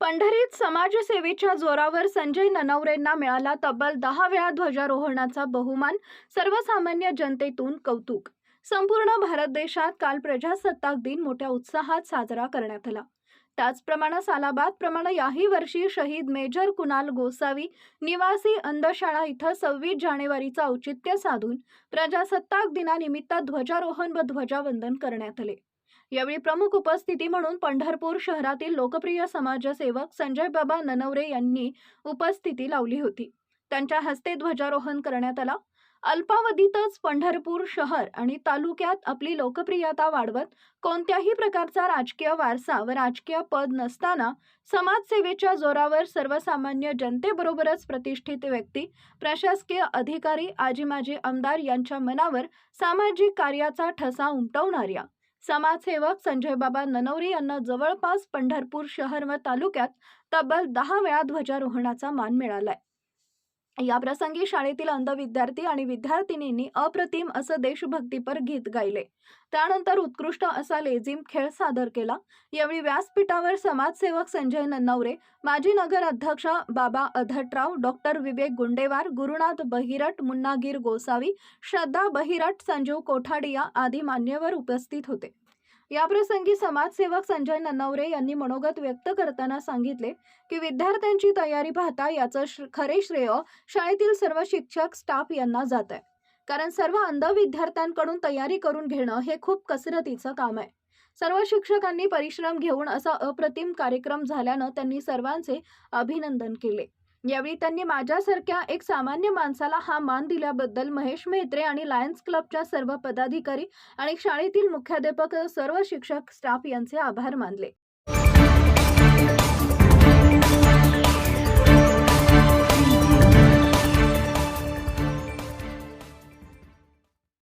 पंढरीत समाजसेवेच्या जोरावर संजय ननवरेंना मिळाला तब्बल दहा वेळा ध्वजारोहणाचा बहुमान सर्वसामान्य जनतेतून कौतुक. संपूर्ण भारत देशात काल प्रजासत्ताक दिन मोठ्या उत्साहात साजरा करण्यात आला. त्याचप्रमाणे सालाबाद प्रमाणे याही वर्षी शहीद मेजर कुणाल गोसावी निवासी अंधशाळा इथं सव्वीस जानेवारीचं औचित्य साधून प्रजासत्ताक दिनानिमित्त ध्वजारोहण व ध्वजावंदन करण्यात आले. यावेळी प्रमुख उपस्थिती म्हणून पंढरपूर शहरातील लोकप्रिय समाजसेवक संजय बाबा ननवरे यांनी उपस्थिती लावली होती. त्यांच्या हस्ते ध्वजारोहण करण्यात आला. अल्पावधीतच पंढरपूर शहर आणि तालुक्यात आपली लोकप्रियता वाढवत कोणत्याही प्रकारचा राजकीय वारसा व राजकीय पद नसताना समाजसेवेच्या जोरावर सर्वसामान्य जनतेबरोबरच प्रतिष्ठित व्यक्ती प्रशासकीय अधिकारी आजी माजी आमदार यांच्या मनावर सामाजिक कार्याचा ठसा उमटवणाऱ्या समाजसेवक संजय बाबा ननवरे यांना जवळपास पंढरपूर शहर व तालुक्यात तब्बल दहा वेळा ध्वजारोहणाचा मान मिळालाय. या प्रसंगी शाळेतील अंध विद्यार्थी आणि विद्यार्थिनींनी अप्रतिम असं देशभक्तीपर गीत गायले. त्यानंतर उत्कृष्ट असा लेझिम खेळ सादर केला. यावेळी व्यासपीठावर समाजसेवक संजय नन्नवरे माजी नगर अध्यक्ष बाबा अधटराव डॉक्टर विवेक गुंडेवार गुरुनाथ बहिरट मुन्नागीर गोसावी श्रद्धा बहिरट संजीव कोठाडिया आदी मान्यवर उपस्थित होते. याप्रसंगी समाजसेवक संजय ननवरे यांनी मनोगत व्यक्त करताना सांगितले की विद्यार्थ्यांची तयारी पाहता याचं खरे श्रेय शाळेतील सर्व शिक्षक स्टाफ यांना जात आहे कारण सर्व अंध विद्यार्थ्यांकडून तयारी करून घेणं हे खूप कसरतीचं काम आहे. सर्व शिक्षकांनी परिश्रम घेऊन असा अप्रतिम कार्यक्रम झाल्यानं त्यांनी सर्वांचे अभिनंदन केले. यावेळी त्यांनी माझ्यासारख्या एक सामान्य माणसाला हा मान दिल्याबद्दल महेश मेहत्रे आणि लायन्स क्लबच्या सर्व पदाधिकारी आणि शाळेतील मुख्याध्यापक सर्व शिक्षक स्टाफ यांचे आभार मानले.